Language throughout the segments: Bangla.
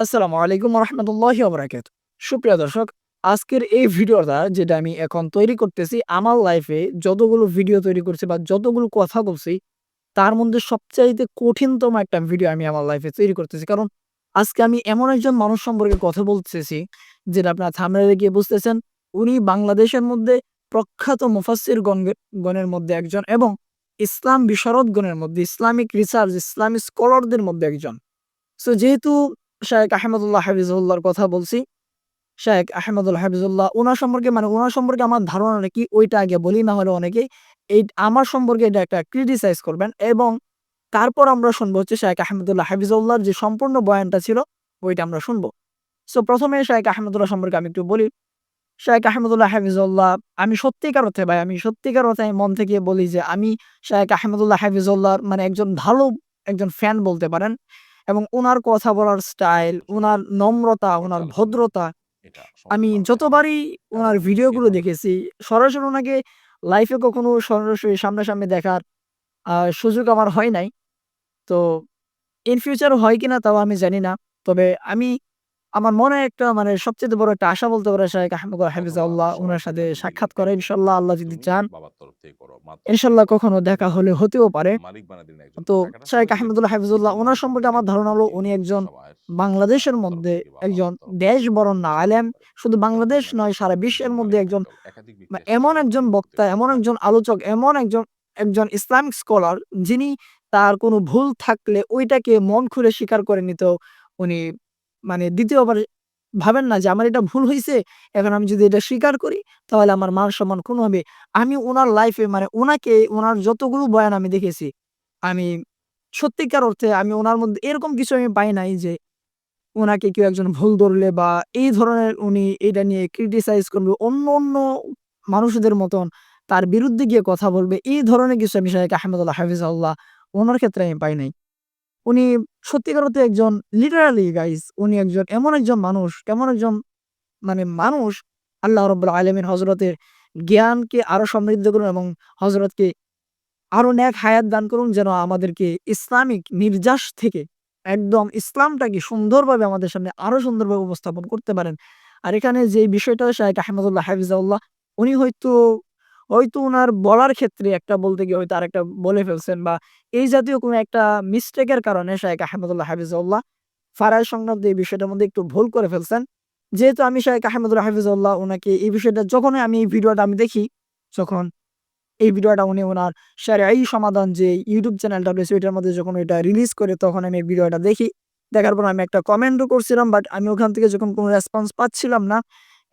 আসসালামু আলাইকুম রহমতুল্লাহি ওবরাকাত। সুপ্রিয় দর্শক, আজকের এই ভিডিওটা যেটা আমি এখন তৈরি করতেছি, আমার লাইফে যতগুলো ভিডিও তৈরি করছি বা যতগুলো কথা বলছি, তার মধ্যে সবচাইতে কঠিনতম একটা ভিডিও আমি আমার লাইফে তৈরি করতেছি। কারণ আজকে আমি এমন একজন মানুষ সম্পর্কে কথা বলতেছি, যেটা আপনার থামলে গিয়ে বুঝতেছেন, উনি বাংলাদেশের মধ্যে প্রখ্যাত মুফাসির গণের মধ্যে একজন এবং ইসলাম বিশারদ গণের মধ্যে, ইসলামিক রিসার্চ ইসলামিক স্কলারদের মধ্যে একজন। সো যেহেতু শায়েক আহমদুল্লাহ হাফিজুল্লাহর কথা বলছি। শায়েক আহমদুল্লাহ হাফিজুল্লাহ ওনার সম্পর্কে মানে ওনার সম্পর্কে আমার ধারণা নাকি ওইটা আগে বলি, না হলে অনেকেই এই আমার সম্পর্কে এটা একটা ক্রিটিসাইজ করবেন এবং তারপর আমরা শুনব হচ্ছে শায়েক আহমদুল্লাহ হাফিজুল্লাহর যে সম্পূর্ণ বয়ানটা ছিল, ওইটা আমরা শুনব। সো প্রথমে শায়েক আহমদুল্লাহ সম্পর্কে আমি একটু বলি। শায়েক আহমদুল্লাহ হাফিজুল্লাহ আমি সত্যিকার অর্থে ভাই, আমি সত্যিকার অর্থে আমি মন থেকে বলি যে আমি শায়েক আহমদুল্লাহ হাফিজুল্লাহর মানে একজন ভালো একজন ফ্যান বলতে পারেন। এবং ওনার কথা বলার স্টাইল, ওনার নম্রতা, ওনার ভদ্রতা আমি যতবারই ওনার ভিডিওগুলো দেখেছি, সরাসরি ওনাকে লাইফে কখনো সরাসরি সামনাসামনি দেখার সুযোগ আমার হয় নাই। তো ইন ফিউচার হয় কিনা তাও আমি জানি না। তবে আমি আমার মনে একটা মানে সবচেয়ে বড় একটা আশা বলতে পারে শায়েখ আহমদ হাফিজাহুল্লাহ উনার সাথে সাক্ষাৎ করে ইনশাল্লাহ আল্লাহ যদি চান। ইনশাল্লাহ কখনো দেখা হলে হতেও পারে। তো শায়েখ আহমদুল্লাহ হাফিজুল্লাহ উনার সম্পর্কে আমার ধারণা হলো উনি একজন বাংলাদেশের মধ্যে একজন দেশ বরণ্য আলেম। শুধু বাংলাদেশ নয় সারা বিশ্বের মধ্যে একজন এমন একজন বক্তা, এমন একজন আলোচক, এমন একজন একজন ইসলামিক স্কলার যিনি তার কোনো ভুল থাকলে ওইটাকে মন খুলে স্বীকার করে নিত উনি মানে ২য় বার ভাবেন না যে আমার এটা ভুল হয়েছে এখন আমি যদি এটা স্বীকার করি তাহলে আমার মান-সম্মান ক্ষুণ্ণ হবে। আমি ওনার লাইফে মানে ওনাকে ওনার যতগুলো বয়ান আমি দেখেছি, আমি সত্যিকার অর্থে আমি ওনার মধ্যে এরকম কিছু আমি পাই নাই যে ওনাকে কেউ একজন ভুল ধরলে বা এই ধরনের উনি এটা নিয়ে ক্রিটিসাইজ করবে। অন্য, অন্য মানুষদের মতন তার বিরুদ্ধে গিয়ে কথা বলবে। এই ধরনের কিছু আমি শায়েখ আহমদুল্লাহ হাফিজাহুল্লাহ ওনার ক্ষেত্রে আমি পাই নাই। উনি সত্যিকার অর্থে একজন লিটারালি গাইস উনি একজন এমন একজন মানুষ, এমন একজন মানে মানুষ আল্লাহ রাব্বুল আলামিন হযরতের জ্ঞানকে আরও সমৃদ্ধ করুন এবং হজরতকে আরও নেক হায়াত দান করুন যেন আমাদেরকে ইসলামিক নির্যাস থেকে একদম ইসলামটাকে সুন্দরভাবে আমাদের সামনে আরও সুন্দরভাবে উপস্থাপন করতে পারেন। আর এখানে যে বিষয়টা শায়েখ আহমদুল্লাহ হাফিজাহুল্লাহ উনি হয়তো, হয়তো উনার বলার ক্ষেত্রে একটা বলতে গিয়ে হয়তো আরেকটা বলে ফেলছেন বা এই জাতীয় কোনো একটা মিস্টেকের কারণে শায়েখ আহমদুল্লাহ হাফিজাহুল্লাহ ফারাজ সংক্রান্ত এই বিষয়টার মধ্যে একটু ভুল করে ফেলছেন। যেহেতু আমি শায়েখ আহমদুল্লাহ হাফিজাহুল্লাহ উনাকে এই বিষয়টা যখনই আমি এই ভিডিওটা আমি দেখি, যখন এই ভিডিওটা উনি উনার এই সমাধান যে ইউটিউব চ্যানেলটা রয়েছে ওইটার মধ্যে যখন ওইটা রিলিজ করে তখন আমি ভিডিওটা দেখি। দেখার পর আমি একটা কমেন্টও করছিলাম বাট আমি ওখান থেকে যখন কোনো রেসপন্স পাচ্ছিলাম না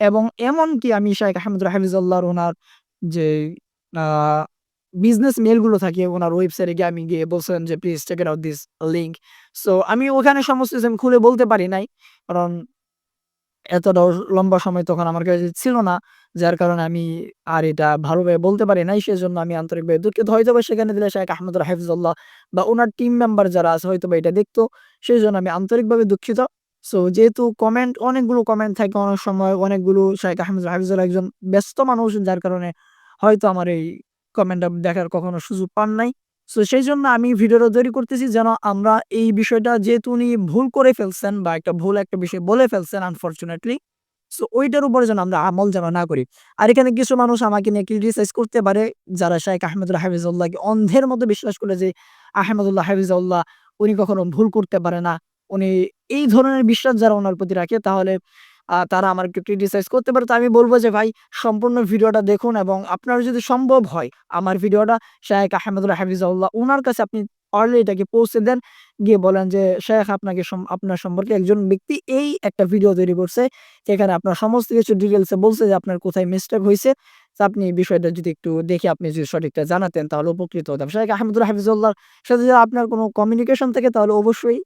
এবং এমনকি আমি শায়েখ আহমদুল্লাহ হাফিজাহুল্লাহর উনার যে বিজনেস মেইলগুলো থাকে উনার ওয়েবসাইটে গিয়ে আমি গিয়ে বলছিলাম যে please check out this link. So আমি ওখানে সমস্ত কিছু আমি খুলে বলতে পারি নাই। কারণ এতটাও লম্বা সময় তখন আমার কাছে ছিল না। যার কারণে আমি আর এটা ভালোভাবে বলতে পারি নাই। সেজন্য আমি আন্তরিকভাবে দুঃখিত। হয়তোবা সেখানে দিলে শায়েখ আহমদুল্লাহ হাফিজাহুল্লাহ বা উনার টিম মেম্বার যারা আছে হয়তোবা এটা দেখতো। সেজন্য আমি আন্তরিকভাবে দুঃখিত। সো যেহেতু কমেন্ট অনেকগুলো কমেন্ট থাকে অনেক সময়, অনেকগুলো শায়েখ আহমেদ হাফিজাহুল্লাহ একজন ব্যস্ত মানুষ, যার কারণে হয়তো আমার এই কমেন্টটা দেখার কখনো সুযোগ পান নাই। সো সেই জন্য আমি ভিডিওটা তৈরি করতেছি যেন আমরা এই বিষয়টা, যেহেতু উনি ভুল করে ফেলছেন বা একটা ভুল একটা বিষয় বলে ফেলছেন আনফরচুনেটলি। সো ওইটার উপরে যেন আমরা আমল যেন না করি। আর এখানে কিছু মানুষ আমাকে নিয়ে ক্রিটিসাইজ করতে পারে, যারা শায়েখ আহমদুল্লাহ হাফিজাহুল্লাহকে অন্ধের মতো বিশ্বাস করে যে আহমদুল্লাহ হাফিজাহুল্লাহ উনি কখনো ভুল করতে পারে না। উনি এই ধরনের বিশ্বাস যারা ওনার প্রতি রাখে, তাহলে তারা আমাকে ক্রিটিসাইজ করতে পারে। তো আমি বলব যে, ভাই, সম্পূর্ণ ভিডিওটা দেখুন এবং আপনার যদি সম্ভব হয়, আমার ভিডিওটা শায়েখ আহমদুল্লাহ হাফিজাহুল্লাহ ওনার কাছে আপনি পারলে এটাকে পৌঁছে দেন। গিয়ে বলেন যে শায়েখ আপনাকে আপনার সম্পর্কে একজন ব্যক্তি এই একটা ভিডিও তৈরি করছে। এখানে আপনার সমস্ত কিছু ডিটেলসে বলছে যে, আপনার কোথায় মিস্টেক হয়েছে আপনি এই বিষয়টা যদি একটু দেখে আপনি যদি সঠিকটা জানাতেন, তাহলে উপকৃত হতাম। শেখ আহমদুল্লাহ হাফিজাহুল্লাহর সাথে যদি আপনার কোনো কমিউনিকেশন থাকে, তাহলে অবশ্যই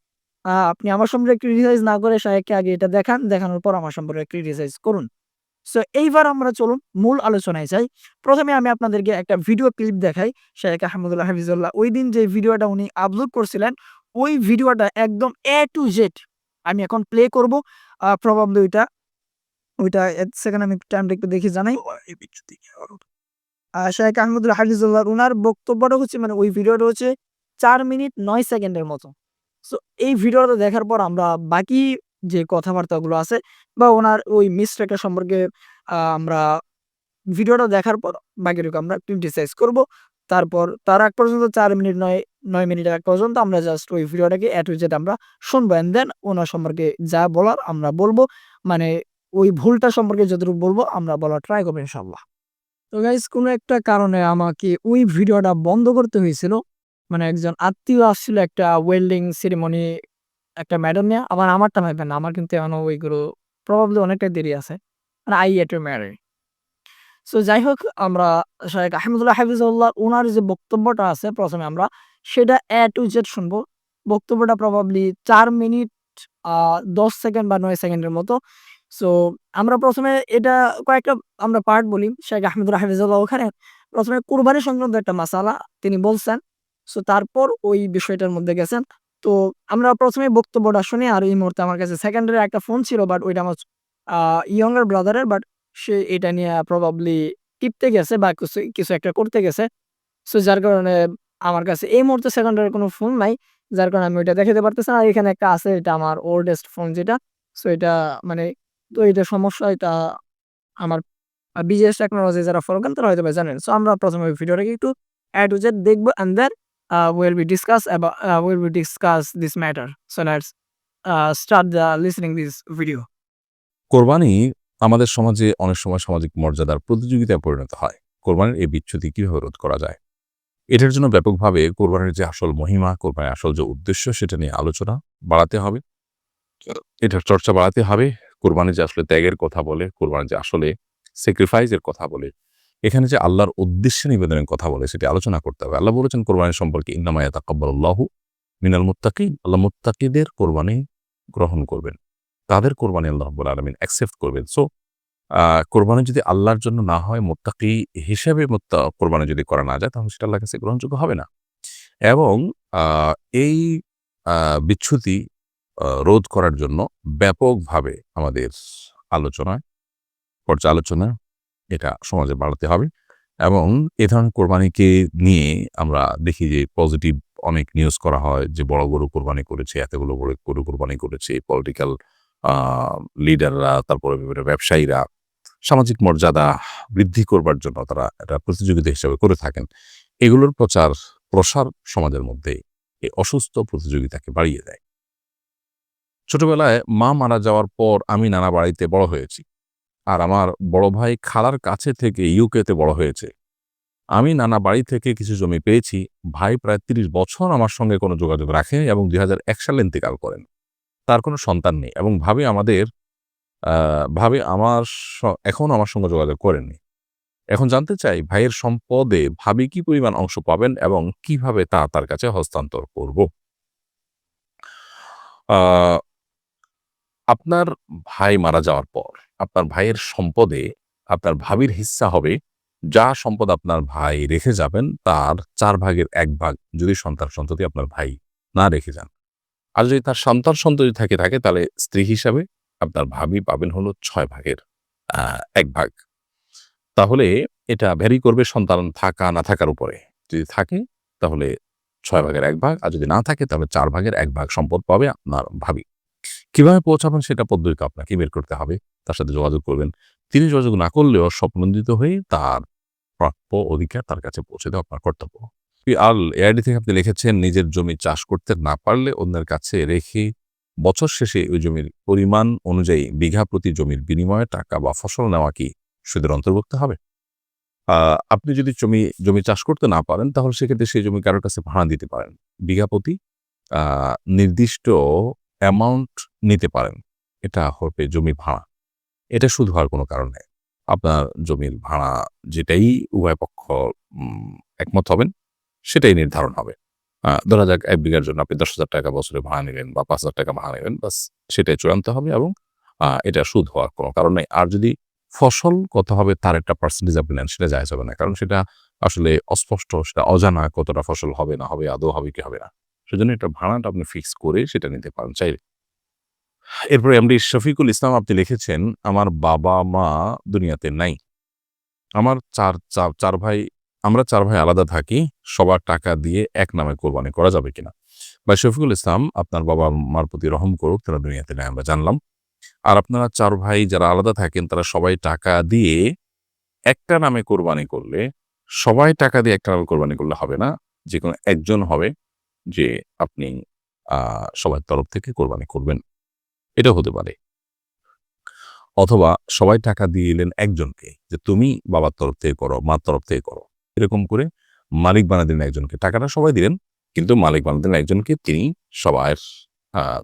আপনি আমার সম্পর্কে ক্রিটিসাইজ না করে শায়েখকে আগে এটা দেখান। দেখানোর পর আমার সম্পর্কে ক্রিটিসাইজ করুন। সো এইবার আমরা চলুন মূল আলোচনায় যাই। প্রথমে আমি আপনাদেরকে একটা ভিডিও ক্লিপ দেখাই শায়েখ আহমদুল্লাহ হাফিজাহুল্লাহ ঐদিন যে ভিডিওটা উনি আপলোড করছিলেন, ওই ভিডিওটা একদম এ টু জেড আমি এখন প্লে করব। আ প্রবাবলি ওইটা ওইটা ১ সেকেন্ড আমি টাইমটা একটু দেখে জানাই। আ শায়েখ আহমদুল্লাহ হাফিজুল্লাহ, উনার বক্তব্যটা হচ্ছে মানে ওই ভিডিওটা হচ্ছে ৪ মিনিট ৯ সেকেন্ডের মতো। সো, এই ভিডিওটা দেখার পর আমরা বাকি যে কথাবার্তাগুলো আছে বা ওনার ওই মিস্টেকটা সম্পর্কে আমরা ভিডিওটা দেখার পর বাকিটুকু আমরা ক্রিটিসাইজ করব। তারপর তার আগ পর্যন্ত চার মিনিট নয় নয় মিনিট আগ পর্যন্ত আমরা জাস্ট ওই ভিডিওটাকে এ টু জেড আমরা শুনব অ্যান্ড দেন ওনার সম্পর্কে যা বলার আমরা বলব মানে ওই ভুলটা সম্পর্কে যতটুকু বলব আমরা বলার ট্রাই করব ইনশাআল্লাহ। তো গাইস কোনো একটা কারণে আমাকে ওই ভিডিওটা বন্ধ করতে হয়েছিল। মানে একজন আত্মীয় আসছিল একটা ওয়েল্ডিং সেরিমনি একটা ম্যাডাম নিয়ে, আবার আমারটা ভাইবেন না। আমার কিন্তু এখনও ওইগুলো প্রবাবলি অনেকটা দেরি আছে। মানে আই এট marry. সো যাই হোক, আমরা শায়েখ আহমেদুল্লাহ হাফিজাহুল্লাহ ওনার যে বক্তব্যটা আছে প্রথমে আমরা সেটা এ টু জেড শুনব। বক্তব্যটা প্রবাবলি চার মিনিট ১০ সেকেন্ড বা নয় সেকেন্ডের মতো। সো আমরা প্রথমে এটা কয়েকটা আমরা পার্ট বলি। শায়েখ আহমেদুল্লাহ হাফিজাহুল্লাহ ওখানে ১ম এ কুরবানি সংক্রান্ত একটা মাসালা তিনি বলছেন। সো তারপর ওই বিষয়টার মধ্যে গেছেন। তো, আমরা প্রথমে বক্তব্যটা শুনি আর এই মুহূর্তে আমার কাছে সেকেন্ডারি একটা ফোন ছিল বাট ওইটা আমার, আ ইয়ংগার ব্রাদারের বাট সে এটা নিয়ে প্রবাবলি টিপতে গেছে বা কিছু কিছু একটা করতে গেছে। সো যার কারণে আমার কাছে এই মুহূর্তে সেকেন্ডারি কোনো ফোন নাই। যার কারণে আমি ওইটা দেখাতে পারতেছি। আর এখানে একটা আছে, এটা আমার ওল্ডেস্ট ফোন যেটা। সো এটা মানে তো এটা সমস্যা, এটা আমার আ বিজেএস টেকনোলজি যারা ফলো করেন তারা হয়তো জানেন। সো আমরা ১ম এ ভিডিওটাকে একটু অ্যাড টু দেখব and then I will be discuss about I will be discuss this matter. So let's uh start the listening this video. কোরবানি আমাদের সমাজে অনেক সময় সামাজিক মর্যাদার প্রতিযোগিতায় পরিণত হয়। কোরবানির এই বিচ্যুতি কীভাবে রোধ করা যায়? এটার জন্য ব্যাপকভাবে কোরবানির যে আসল মহিমা, কোরবানির আসল যে উদ্দেশ্য সেটা নিয়ে আলোচনা বাড়াতে হবে। এটার চর্চা বাড়াতে হবে। কোরবানি যে আসলে ত্যাগের কথা বলে, কোরবানি যে আসলে স্যাক্রিফাইস এর কথা বলে, এখানে যে আল্লাহর উদ্দেশ্যে নিবেদনের কথা বলে সেটি আলোচনা করতে হবে। আল্লাহ বলেছেন কোরবানি সম্পর্কে ইন্নামা ইয়াতাকাব্বালুল্লাহু মিনাল মুত্তাকিন। আল্লাহ মুত্তাকিদের কোরবানি গ্রহণ করবেন। তাদের কোরবানি আল্লাহ রাব্বুল আলামিন অ্যাকসেপ্ট করবেন। সো কোরবানি যদি আল্লাহর জন্য না হয় মুত্তাকি হিসেবে মুত্তা কোরবানি যদি করা না যায় তাহলে সেটা আল্লাহ কাছে গ্রহণযোগ্য হবে না। এবং এই আ রোধ করার জন্য ব্যাপকভাবে আমাদের আলোচনায়, পর্যালোচনা এটা সমাজে বাড়াতে হবে। এবং এ ধরনের কোরবানিকে নিয়ে আমরা দেখি যে পজিটিভ অনেক নিউজ করা হয় যে বড় গরু কোরবানি করেছে, এতগুলো বড় গরু কোরবানি করেছে। পলিটিক্যাল লিডাররা তারপরে বিভিন্ন ব্যবসায়ীরা সামাজিক মর্যাদা বৃদ্ধি করবার জন্য তারা এটা প্রতিযোগিতা হিসেবে করে থাকেন। এগুলোর প্রচার প্রসার সমাজের মধ্যে এই অসুস্থ প্রতিযোগিতাকে বাড়িয়ে দেয়। ছোটবেলায় মা মারা যাওয়ার পর আমি নানা বাড়িতে বড় হয়েছি। আর আমার বড় ভাই খালার কাছে থেকে ইউকেতে বড় হয়েছে। আমি নানা বাড়ি থেকে কিছু জমি পেয়েছি। ভাই প্রায় ৩০ বছর আমার সঙ্গে কোনো যোগাযোগ রাখেনি এবং ২০০১ সালে ইন্তেকাল করেন। তার কোনো সন্তান নেই এবং ভাবে আমাদের ভাবি আমার এখনও আমার সঙ্গে যোগাযোগ করেননি। এখন জানতে চাই ভাইয়ের সম্পদে ভাবি কি পরিমাণ অংশ পাবেন এবং কীভাবে তা তার কাছে হস্তান্তর করব? আপনার ভাই মারা যাওয়ার পর আপনার ভাইয়ের সম্পদে আপনার ভাবির হিস্সা হবে, যা সম্পদ আপনার ভাই রেখে যাবেন, তার চার ভাগের এক ভাগ যদি সন্তান-সন্ততি আপনার ভাই না রেখে যান। আর যদি তার সন্তান-সন্ততি থেকে, থাকে, তাহলে স্ত্রী হিসাবে আপনার ভাবি পাবেন হলো ছয় ভাগের ১ ভাগ। তাহলে এটা ভ্যারি করবে সন্তান থাকা, না থাকার উপরে। যদি থাকে, তাহলে ছয় ভাগের এক ভাগ, আর যদি না থাকে, তাহলে চার ভাগের এক ভাগ সম্পদ পাবে আপনার ভাবি। কীভাবে পৌঁছাবেন সেটা পদ্ধতি আপনাকে বের করতে হবে। তার সাথে যোগাযোগ করবেন। তিনি যোগাযোগ না করলেও স্বপ্নন্দিত হয়ে তার প্রাপ্য অধিকার তার কাছে পৌঁছে দেওয়া আপনার কর্তব্য। আল এআইডি থেকে আপনি লিখেছেন, নিজের জমি চাষ করতে না পারলে অন্যের কাছে রেখে বছর শেষে ওই জমির পরিমাণ অনুযায়ী বিঘা প্রতি জমির বিনিময়ে টাকা বা ফসল নেওয়া কি সুদের অন্তর্ভুক্ত হবে? আপনি যদি জমি জমি চাষ করতে না পারেন, তাহলে সেক্ষেত্রে সেই জমি কারোর কাছে ভাড়া দিতে পারেন। বিঘা প্রতি নির্দিষ্ট অ্যামাউন্ট নিতে পারেন। এটা হবে জমি ভাড়া। এটা সুদ হওয়ার কোনো কারণ নেই। আপনার জমির ভাড়া যেটাই উভয় পক্ষ একমত হবেন সেটাই নির্ধারণ হবে। ধরা যাক ১ বিঘার জন্য আপনি ৳১০,০০০ বছরে ভাড়া নিলেন বা ৳৫,০০০ ভাড়া নিলেন বাস সেটাই চূড়ান্ত হবে এবং এটা সুদ হওয়ার কোনো কারণ নেই। আর যদি ফসল কত হবে তার একটা পার্সেন্টেজ আপনি নেন সেটা জায়েজ হবে না। কারণ সেটা আসলে অস্পষ্ট সেটা অজানা কতটা ফসল হবে না হবে, আদৌ হবে কি হবে না। সেজন্য এটা ভাড়াটা আপনি ফিক্স করে সেটা নিতে পারেন চাইলে। এরপরে এমডি শফিকুল ইসলাম আপনি লিখেছেন, আমার বাবা-মা দুনিয়াতে নাই। আমার ৪ চা ৪ ভাই, আমরা চার ভাই আলাদা থাকি। সবার টাকা দিয়ে এক নামে কোরবানি করা যাবে কিনা? বা শফিকুল ইসলাম, আপনার বাবা মার প্রতি রহম করুক, তারা দুনিয়াতে নেই, আমরা জানলাম আর আপনারা চার ভাই যারা আলাদা থাকেন, তারা সবাই টাকা দিয়ে একটা নামে কোরবানি করলে, সবাই টাকা দিয়ে একটা নামে কোরবানি করলে হবে না যে কোনো একজন হবে যে আপনি সবার তরফ থেকে কোরবানি করবেন। এটা হতে পারে। অথবা সবাই টাকা দিয়ে এলেন একজনকে যে তুমি বাবার তরফ থেকে করো, মার তরফ থেকে করো। এরকম করে মালিক বানা দিলেন একজনকে। টাকাটা সবাই দিলেন, কিন্তু মালিক বানা দিলেন একজনকে তিনি সবার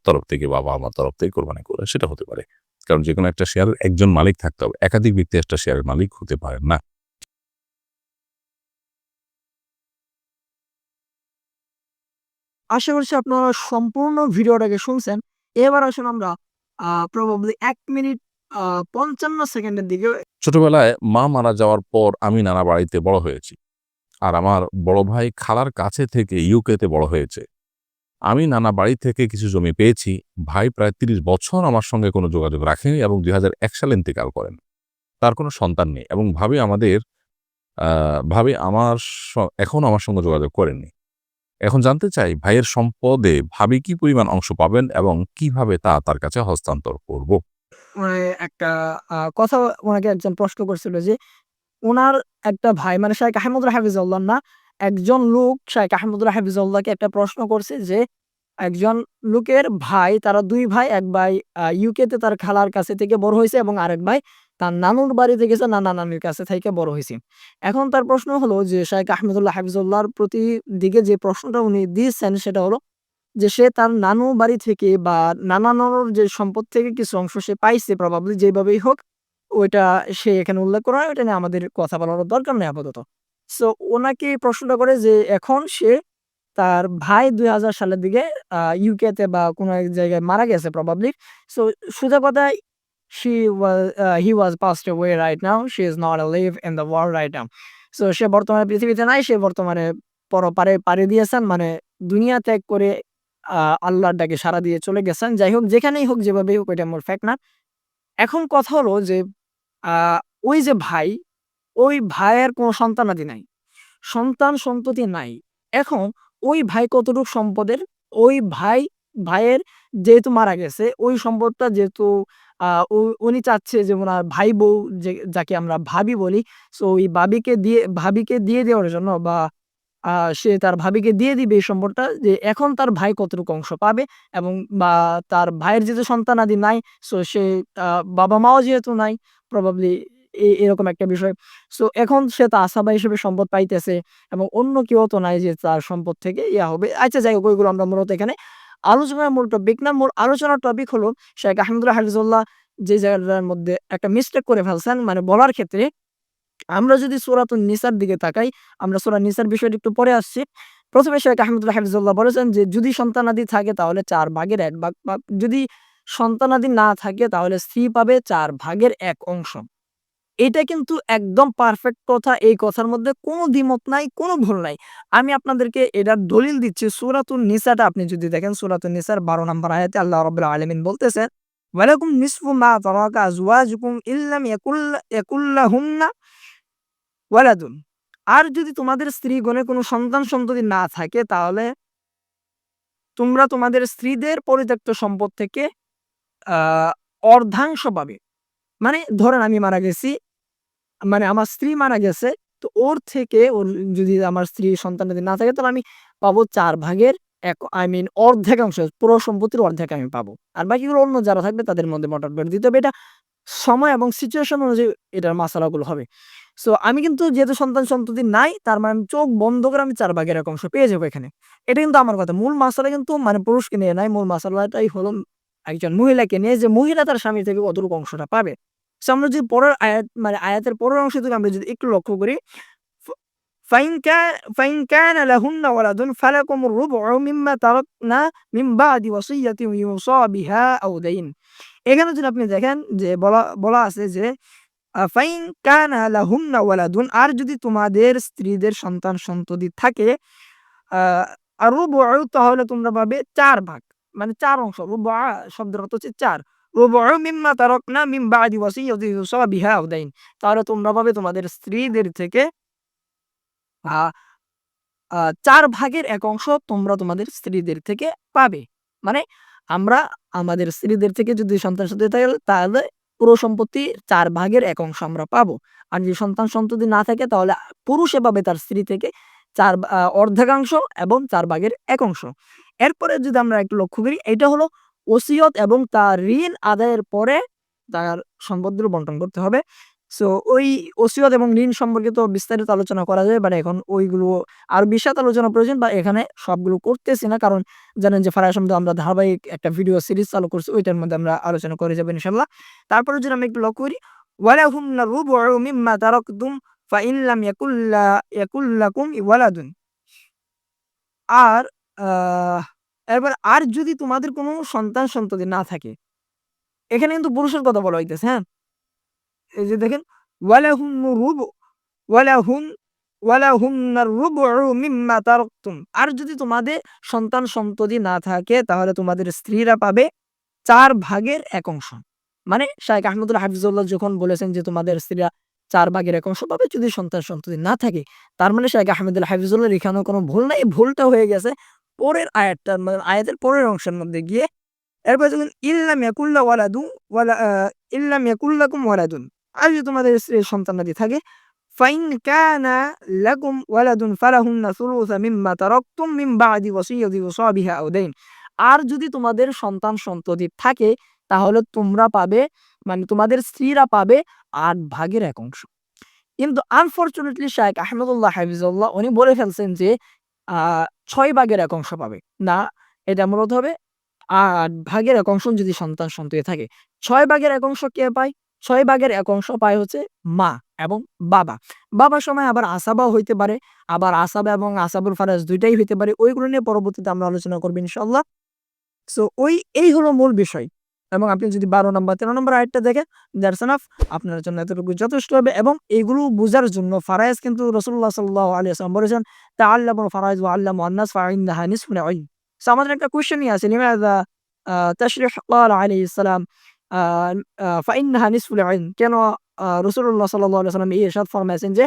তরফ থেকে বাবা আমার তরফ থেকে কোরবানি করে, সেটা হতে পারে। কারণ যে কোনো একটা শেয়ারের একজন মালিক থাকতে হবে। একাধিক ব্যক্তি একটা শেয়ারের মালিক হতে পারেন না। আশা করছি আপনারা সম্পূর্ণ ভিডিওটাকে শুনছেন। এবার আসুন আমরা প্রবাবলি এক মিনিট পঞ্চান্ন সেকেন্ডের দিকে ছোটবেলায় মা মারা যাওয়ার পর আমি নানা বাড়িতে বড় হয়েছি। আর আমার বড় ভাই খালার কাছে থেকে ইউকেতে বড় হয়েছে। আমি নানা বাড়ি থেকে কিছু জমি পেয়েছি। ভাই প্রায় তিরিশ বছর আমার সঙ্গে কোনো যোগাযোগ রাখেনি এবং দুই হাজার এক সালে ইন্তেকাল করেন। তার কোনো সন্তান নেই এবং ভাবি আমাদের ভাবি আমার এখন আমার সঙ্গে যোগাযোগ করেননি। এখন জানতে চাই, ভাইয়ের সম্পদে ভাবি কি পরিমাণ অংশ পাবেন এবং কীভাবে তা তার কাছে হস্তান্তর করব? মানে একটা কথা ওনাকে একজন প্রশ্ন করছিল যে ওনার একটা ভাই মানে শাহেখ আহমদুল্লাহ হাফিজউল্লাহ না, একজন লোক শাহেখ আহমদুল্লাহ হাফিজউল্লাহকে একটা প্রশ্ন করছে যে, একজন লোকের ভাই, তারা দুই ভাই, এক ভাই ইউকেতে তার খালার কাছে থেকে বড় হয়েছে এবং আরেক ভাই তার নানুর বাড়িতে গেছে নানা নানির কাছে থেকে বড় হয়েছে। এখন তার প্রশ্ন হলো যে শাহেখ আহমদুল্লাহ হাফিজুল্লাহর প্রতি দিকে যে প্রশ্নটা উনি দিয়েছেন সেটা হলো যে, সে তার নানু বাড়ি থেকে বা নানা নানুর যে সম্পদ থেকে কিছু অংশ সে পাইছে প্রবাবলি যেভাবেই হোক, ওইটা সে এখানে উল্লেখ করা হয়, ওইটা নিয়ে আমাদের কথা বলার দরকার নেই আপাতত। সো ওনাকে প্রশ্নটা করে যে, এখন সে তার ভাই দুই হাজার সালের দিকে ইউকেতে বা কোনো এক জায়গায় মারা গেছে প্রবাবলি সো সোজা কথায় she was uh, he was passed away right now. She is not alive in the world right now. So সে বর্তমানে পৃথিবীতে নাই সে বর্তমানে পরপারে পাড়ি দিয়েছেন মানে দুনিয়া ত্যাগ করে আল্লাহর ডাকে সারা দিয়ে চলে গেছেন। যাই হোক যেখানেই হোক যেভাবেই হোক এটা মোর ফ্যাক্ট না। এখন কথা হলো যে ওই যে ভাই ওই ভাইয়ের কোনো সন্তানাদি নাই। সন্তান সন্ততি নাই। এখন ওই ভাই কতটুকু সম্পদের? ওই ভাই ভাইয়ের যেহেতু মারা গেছে ওই সম্পদটা যেহেতু উনি চাচ্ছে যে ওনার ভাই বউ যে, যাকে আমরা ভাবি বলি সো ওই ভাবিকে দিয়ে ভাবিকে দিয়ে দেওয়ার জন্য বা সে তার ভাবিকে দিয়ে দিবে এই সম্পদটা যে এখন তার ভাই কতটুকু অংশ পাবে এবং বা তার ভাইয়ের যেহেতু সন্তানাদি নাই সো সে বাবা মাও যেহেতু নাই প্রবাবলি এরকম একটা বিষয়। সো এখন সে তা আসাবা হিসেবে সম্পদ পাইতেছে এবং অন্য কেউ তো নাই যে তার সম্পদ থেকে ইয়া হবে। আচ্ছা যাই হোক, ওইগুলো আমরা মূলত এখানে আলোচনার মূল টপিক না মূল আলোচনার টপিক হলো শেখ আহমদুল্লাহ হাফিজুল্লাহ যে জায়গাটার মধ্যে একটা মিস্টেক করে ফেলছেন মানে বলার ক্ষেত্রে আমরা যদি সুরাতুন নিসার দিকে তাকাই, আমরা সুরা নিসার বিষয়টি একটু পরে আসছি। প্রথমে শেখ আহমদুল্লাহ হাফিজুল্লাহ বলেছেন যে, যদি সন্তানাদি থাকে তাহলে চার ভাগের এক ভাগ যদি সন্তানাদি না থাকে তাহলে স্ত্রী পাবে চার ভাগের এক অংশ। এটা কিন্তু একদম পারফেক্ট কথা। এই কথার মধ্যে কোনো দ্বিমত নাই, কোনো ভুল নাই। আমি আপনাদেরকে এটার দলিল দিচ্ছি। সুরাতুন নিসাটা আপনি যদি দেখেন, সুরাতুন নিসার বারো নম্বর আয়াতে আল্লাহ রবুল্লা আলমিন বলতেছেন, ওয়ালাকুম নিসফু মা তারাকা আজওয়াজুকুম ইল্লাম ইয়াকুল্লা ইয়াকুল্লাহুন্না ওয়ালাদুন। আর যদি তোমাদের স্ত্রীগণের কোনো সন্তান সন্ততি না থাকে, তাহলে তোমরা তোমাদের স্ত্রীদের পরিত্যক্ত সম্পদ থেকে অর্ধাংশ পাবে। মানে ধরেন আমি মারা গেছি মানে আমার স্ত্রী মারা গেছে, তো ওর থেকে ওর যদি আমার স্ত্রী সন্তান যদি না থাকে, তাহলে আমি পাবো চার ভাগের এক আই মিন অর্ধেকাংশ পুরো সম্পত্তির অর্ধেক আমি পাবো। আর বাকিগুলো অন্য যারা থাকবে, তাদের মধ্যে মটর করে দিতে হবে। এটা সময় এবং সিচুয়েশন অনুযায়ী এটার মশালাগুলো হবে। সো আমি কিন্তু যেহেতু সন্তান সন্ততি নাই, তার মানে আমি চোখ বন্ধ করে আমি চার ভাগের এক অংশ পেয়ে যাব এখানে। এটা কিন্তু আমার কথা। মূল মশালা কিন্তু মানে পুরুষকে নিয়ে নাই, মূল মশালাটাই হলো একজন মহিলাকে নিয়ে যে মহিলা তার স্বামী থেকে কতটুকু অংশটা পাবে। সো আমরা যদি পরের আয়াত মানে আয়াতের পরের অংশ থেকে আমরা যদি একটু লক্ষ্য করি ফাইন এখানে যদি আপনি দেখেন যে বলা বলা আছে যে ফাইন আর যদি তোমাদের স্ত্রীদের সন্তান সন্ততি থাকে আর তাহলে তোমরা পাবে চার ভাগ মানে চার অংশ রুবু শব্দের অর্থ হচ্ছে চার। মিম্মা ইউসা বিহা আও তাহলে তোমরা পাবে তোমাদের স্ত্রীদের থেকে ৪ ভাগের এক অংশ তোমরা তোমাদের স্ত্রীদের থেকে পাবে। মানে আমরা আমাদের স্ত্রীদের থেকে যদি সন্তান-সন্ততি থাকে, তাহলে পুরো সম্পত্তি চার ভাগের এক অংশ আমরা পাবো। আর যদি সন্তান-সন্ততি না থাকে, তাহলে পুরুষে পাবে তার স্ত্রী থেকে ৪ বা আ অর্ধাংশ এবং চার ভাগের এক অংশ। এরপরে যদি আমরা একটু লক্ষ্য করি, এটা হলো ওসিয়ত এবং তার ঋণ আদায়ের পরে তার সম্পদগুলো বন্টন করতে হবে। সো ওই ওসিয়ত এবং ঋণ সম্পর্কিত বিস্তারিত আলোচনা করা যায়। বাট এখন ওইগুলো আর বিশদ আলোচনা প্রয়োজন, বা এখানে সবগুলো করতেছি না। কারণ জানেন যে ফারায় সম্বন্ধে আমরা ধারাবাহিক একটা ভিডিও সিরিজ চালু করছি। ওইটার মধ্যে আমরা আলোচনা করে যাব ইনশাল্লাহ তারপরে যদি আমি একটু লক্ষ্য করি ওয়ালাহুন্না রুবুউ মিম্মা তারাকতুম ফাইন লাম ইয়াকুল্লা ইয়াকুল লাকুম ওয়ালাদুন। আর এরপর আর যদি তোমাদের কোনো সন্তান-সন্ততি না থাকে। এখানে কিন্তু পুরুষের কথা বলা হইতেছে, হ্যাঁ? এই যে দেখেন। আর যদি তোমাদের সন্তান-সন্ততি না থাকে তাহলে তোমাদের স্ত্রীরা পাবে চার ভাগের এক অংশ। মানে শায়েখ আহমদুল্লাহ হাফিজুল্লাহ যখন বলেছেন যে তোমাদের স্ত্রীরা চার ভাগের এক অংশ পাবে যদি সন্তান-সন্ততি না থাকে। তার মানে শায়েখ আহমদুল্লাহ হাফিজুল্লাহর এখানেও কোনো ভুল নাই। ভুলটা হয়ে গেছে পরের আয়াতটা মানে আয়াতের পরের অংশের মধ্যে গিয়ে, এরপরে যখন ইল্লাম ইয়াকুল্লা ওয়ালাদু ওয়ালা ইল্লাম ইয়াকুল লাকুম ওয়ালাদুন। আর যদি তোমাদের স্ত্রীর সন্তান সন্তানাদি থাকে, ফাইন কানা লাকুম ওয়ালাদুন ফালাহুন্না সুলুসা মিম্মা তারাকতুম মিন বা'দি ওয়াসিয়্যাতি ইউসা বিহা আও দাইন। আর যদি তোমাদের সন্তান-সন্ততি থাকে, তাহলে তোমরা পাবে মানে তোমাদের স্ত্রীরা পাবে ৮ ভাগের এক অংশ। কিন্তু আনফরচুনেটলি শায়েখ আহমদুল্লাহ হাফিজুল্লাহ উনি বলে ফেলছেন যে ৬ ভাগের এক অংশ পাবে। না, এটা মূলত হবে আট ভাগের এক অংশ যদি সন্তান-সন্ততি থাকে। ছয় ভাগের এক অংশ কে পায়? ছয় ভাগের এক অংশ পায় হচ্ছে মা এবং বাবা। বাবার সময় আবার আসাবাও হইতে পারে। আবার আসাবা এবং আসাবুল ফারাজ দুইটাই হইতে পারে। ওইগুলো নিয়ে পরবর্তীতে আমরা আলোচনা করব ইনশাআল্লাহ। সো ওই, এই হলো মূল বিষয়। এবং আপনি যদি ১২ নাম্বার ১৩ নম্বর আয়াতটা দেখেন দ্যাটস এনাফ আপনার জন্য এতটুকু যথেষ্ট হবে এবং এগুলো বুঝার জন্য ফারায়েজ কিন্তু রাসূলুল্লাহ সাল্লাল্লাহু আলাইহি ওয়াসাল্লাম বলেছেন তাআল্লামুল ফারায়েজ ওয়া আল্লামু আন-নাস ফাইন্নাহা নিসফুল ইলম। সো আমাদের একটা কোয়েশ্চেনই আছে লিমাযা, আ, তাশরিহ ক্বালা আলাইহিস সালাম, আ আ ফাইন্নাহা নিসফুল ইলম কেন সাল্লাল্লাহু আলাইহি এই ইরশাদ ফরমাইছেন যে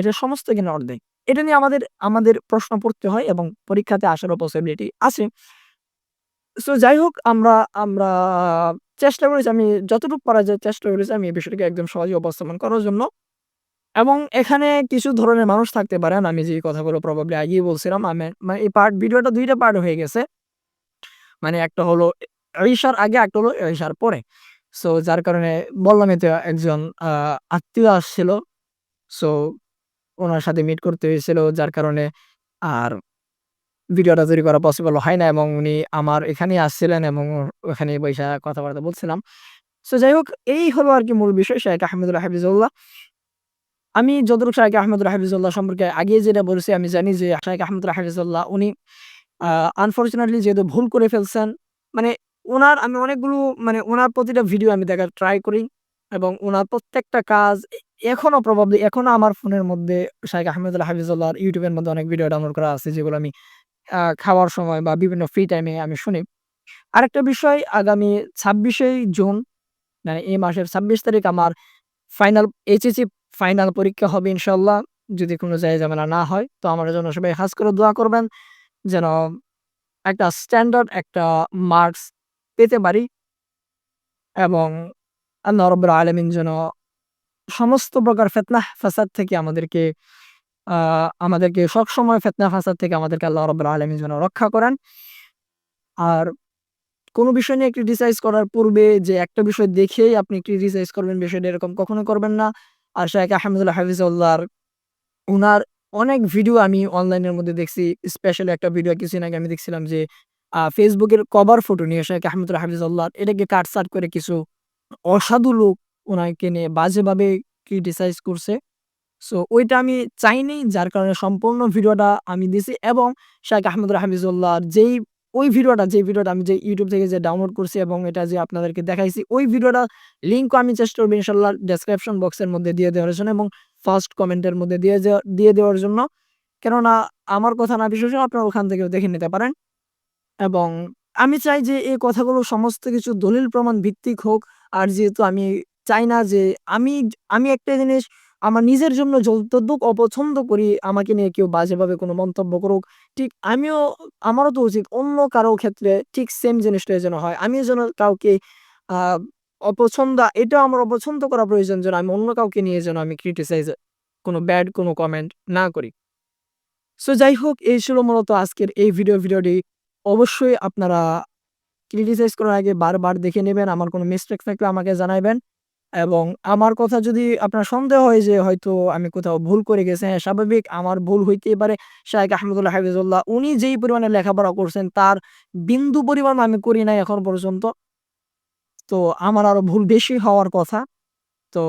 এটা সমস্ত জ্ঞানের অর্ধেক। এটা নিয়ে আমাদের আমাদের প্রশ্ন পড়তে হয় এবং পরীক্ষাতে আসারও পসিবিলিটি আছে। সো যাই হোক আমরা আমরা চেষ্টা করেছি, আমি যতটুকু পারা যায় চেষ্টা করেছি, আমি এই বিষয়টাকে একদম সহজে উপস্থাপন করার জন্য। এবং এখানে কিছু ধরনের মানুষ থাকতে পারেন আমি যে কথাগুলো প্রবাবলি আগেই বলছিলাম, আমি মানে এই পার্ট ভিডিওটা দুইটা পার্ট হয়ে গেছে। মানে একটা হলো এ আগে, একটা হলো ইশার পরে। সো যার কারণে বললাম তো একজন আত্মীয় আসছিল। সো ওনার সাথে মিট করতে হয়েছিল, যার কারণে আর ভিডিওটা তৈরি করা পসিবল হয় না এবং উনি আমার এখানেই আসছিলেন এবং ওখানেই বইসা কথাবার্তা বলছিলাম। সো যাই হোক এই হলো আরকি মূল বিষয়, শায়েখ আহমদুল্লাহ হাফিজুল্লাহ। আমি যতটুকু শায়েখ আহমদুল্লাহ হাফিজুল্লাহ সম্পর্কে আগেই যেটা বলেছি, আমি জানি যে শায়েখ আহমদুল্লাহ হাফিজুল্লাহ, উনি আনফরচুনেটলি যেহেতু ভুল করে ফেলছেন মানে ওনার আমি অনেকগুলো মানে ওনার প্রতিটা ভিডিও আমি দেখার ট্রাই করি এবং ওনার প্রত্যেকটা কাজ এ এখনও প্রবাবলি এখনও আমার ফোনের মধ্যে শায়েখ আহমদুল্লাহ হাফিজুল্লাহর ইউটিউবের মধ্যে অনেক ভিডিও ডাউনলোড করা আছে, যেগুলো আমি খাওয়ার সময় বা বিভিন্ন ফ্রি টাইমে আমি শুনি। আরেকটা বিষয়, আগামী ২৬শে জুন মানে এই মাসের ২৬ তারিখ আমার ফাইনাল এইচএসসি ফাইনাল পরীক্ষা হবে ইনশাআল্লাহ। যদি কোনো ঝামেলা না হয়, তো আমার জন্য সবাই খাস করে দোয়া করবেন যেন একটা স্ট্যান্ডার্ড একটা মার্কস পেতে পারি। এবং রাব্বুল আলামিন যেন সমস্ত প্রকার ফিতনা, ফাসাদ থেকে আমাদেরকে আমাদেরকে সবসময় ফিতনা ফাসাদ থেকে আমাদেরকে আল্লাহ রাব্বুল আলামিন যেন রক্ষা করেন। আর কোনো বিষয় নিয়ে ক্রিটিসাইজ করার পূর্বে যে একটা বিষয় দেখেই আপনি ক্রিটিসাইজ করবেন, বিষয়টা এরকম কখনোই করবেন না। আর শায়েখ আহমদুল্লাহ হাফিজুল্লাহর উনার অনেক ভিডিও আমি অনলাইনের মধ্যে দেখছি। স্পেশালি একটা ভিডিও কিছুদিন আগে আমি দেখছিলাম যে ফেসবুকের কভার ফটো নিয়ে শায়েখ আহমদুল্লাহ হাফিজুল্লাহর এটাকে কাটছাঁট করে কিছু অসাধু লোক ওনাকে নিয়ে বাজেভাবে ক্রিটিসাইজ করছে। সো ওইটা আমি চাইনি, যার কারণে সম্পূর্ণ ভিডিওটা আমি দিছি এবং শায়েখ আহমদুল্লাহ হাফিজুল্লাহর যেই, ওই ভিডিওটা যে ভিডিওটা আমি যে ইউটিউব থেকে যে ডাউনলোড করছি এবং এটা যে আপনাদেরকে দেখাইছি, ওই ভিডিওটা লিঙ্কও আমি চেষ্টা করব ইনশাল্লাহ ডেসক্রিপশন বক্সের মধ্যে দিয়ে দেওয়ার জন্য এবং ফার্স্ট কমেন্টের মধ্যে দিয়ে দিয়ে দেওয়ার জন্য। কেননা আমার কথা না হলে আপনারা ওখান থেকেও দেখে নিতে পারেন। এবং আমি চাই যে এই কথাগুলো সমস্ত কিছু দলিল প্রমাণ ভিত্তিক হোক। আর যেহেতু আমি চাই না যে আমি আমি একটা জিনিস আমার নিজের জন্য যতটুক অপছন্দ করি আমাকে নিয়ে কেউ বাজেভাবে কোনো মন্তব্য করুক, ঠিক আমিও আমারও তো উচিত অন্য কারও ক্ষেত্রে ঠিক সেম জিনিসটাই যেন হয়। আমিও যেন কাউকে অপছন্দ এটাও আমার অপছন্দ করা প্রয়োজন যেন আমি অন্য কাউকে নিয়ে যেন আমি ক্রিটিসাইজ কোনো ব্যাড কোনো কমেন্ট না করি। সো যাই হোক এই ছিল মূলত আজকের এই ভিডিও। ভিডিওটি অবশ্যই আপনারা ক্রিটিসাইজ করার আগে বারবার দেখে নেবেন। আমার কোনো মিস্টেক থাকলে আমাকে জানাইবেন এবং আমার কথা যদি আপনার সন্দেহ হয় যে হয়তো আমি কোথাও ভুল করে গেছি, হ্যাঁ স্বাভাবিক আমার ভুল হইতেই পারে। শায়েখ আহমেদুল্লাহ হাফিজুল্লাহ উনি যেই পরিমাণে লেখাপড়া করছেন তার বিন্দু পরিমাণ আমি করি নাই এখন পর্যন্ত। তো আমার আরও ভুল বেশি হওয়ার কথা। তো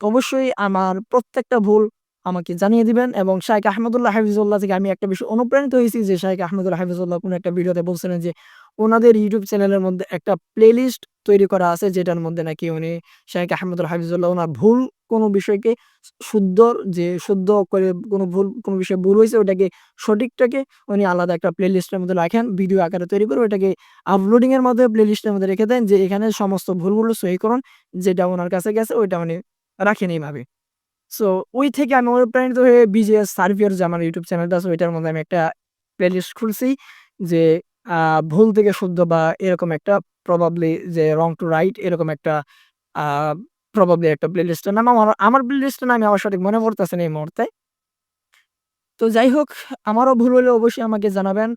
অবশ্যই আমার প্রত্যেকটা ভুল আমাকে জানিয়ে দিবেন এবং শায়েখ আহমেদুল্লাহ হাফিজুল্লাহ থেকে আমি একটা বিষয় অনুপ্রাণিত হয়েছি যে শায়েখ আহমেদুল্লাহ হাফিজুল্লাহ কোনো একটা ভিডিওতে বলছিলেন যে উনাদের ইউটিউব চ্যানেলের মধ্যে একটা প্লেলিস্ট তৈরি করা আছে, যেটার মধ্যে নাকি উনি শায়েখ আহমেদুল্লাহ হাফিজুল্লাহ ওনার ভুল কোনো বিষয়কে শুদ্ধ যে শুদ্ধ করে কোনো ভুল, কোনো বিষয়ে ভুল হয়েছে ওটাকে সঠিকটাকে উনি আলাদা একটা প্লেলিস্টের মধ্যে রাখেন। ভিডিও আকারে তৈরি করে ওটাকে আপলোডিংয়ের এর মাধ্যমে প্লেলিস্টের মধ্যে রেখে দেন যে এখানে সমস্ত ভুলগুলো সহিকরণ যেটা ওনার কাছে গেছে ওইটা উনি রাখেন এইভাবে। সো ওই থেকে আমি অনুপ্রাণিত হয়ে বিজেএস সার্ভিয়ার যে আমার ইউটিউব চ্যানেলটা আছে, ওইটার মধ্যে আমি একটা প্লেলিস্ট খুলছি যে ভুল থেকে শুদ্ধ বা এরকম একটা প্রবাবলি যে রং টু রাইট এরকম একটা প্রবাবলি একটা প্লেলিস্টের নাম আমার আমার প্লেলিস্টের নাম আমার সঠিক মনে পড়তেছে এই মুহূর্তে। তো যাই হোক, আমারও ভুল হলে অবশ্যই আমাকে জানাবেন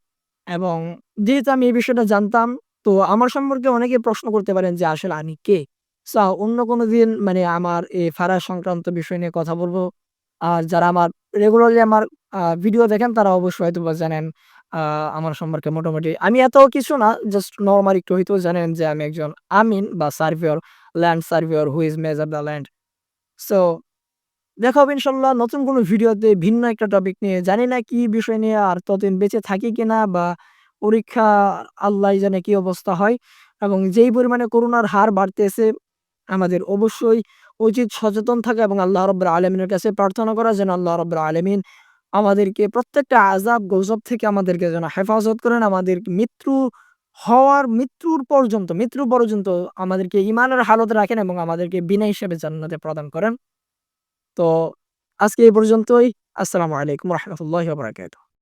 এবং যেহেতু আমি এই বিষয়টা জানতাম, তো আমার সম্পর্কে অনেকে প্রশ্ন করতে পারেন যে আসলে আমি কে? সো অন্য কোনো দিন মানে আমার এই ফারা সংক্রান্ত বিষয় নিয়ে কথা বলব আর যারা আমার রেগুলারলি আমার ভিডিও দেখেন তারা অবশ্যই হয়তোবা জানেন আমার সম্পর্কে মোটামুটি আমি এত কিছু না জাস্ট নরমাল একটু হয়তো জানেন যে আমি একজন আমিন বা surveyor, land surveyor who is measure the land. So দেখা হবে ইনশাআল্লাহ নতুন কোনো ভিডিওতে ভিন্ন একটা টপিক নিয়ে। জানি না কি বিষয় নিয়ে আর ততদিন বেঁচে থাকি কিনা বা পরীক্ষা আল্লাহই জানে কি অবস্থা হয় এবং যেই পরিমাণে করোনার হার বাড়তেছে আমাদের অবশ্যই উচিত সচেতন থাকা এবং আল্লাহ রাব্বুল আলামিনের কাছে প্রার্থনা করা যেন আল্লাহ রাব্বুল আলামিন আমাদেরকে প্রত্যেকটা আজাব গজব থেকে আমাদেরকে যেন হেফাজত করেন। আমাদের মৃত্যু হওয়ার, মৃত্যুর পর্যন্ত মৃত্যু পর্যন্ত আমাদেরকে ইমানের হালত রাখেন এবং আমাদেরকে বিনা হিসেবে জান্নাতে প্রদান করেন। তো আজকে এই পর্যন্তই। আসসালামু আলাইকুম রহমতুল্লাহ বরাকাত।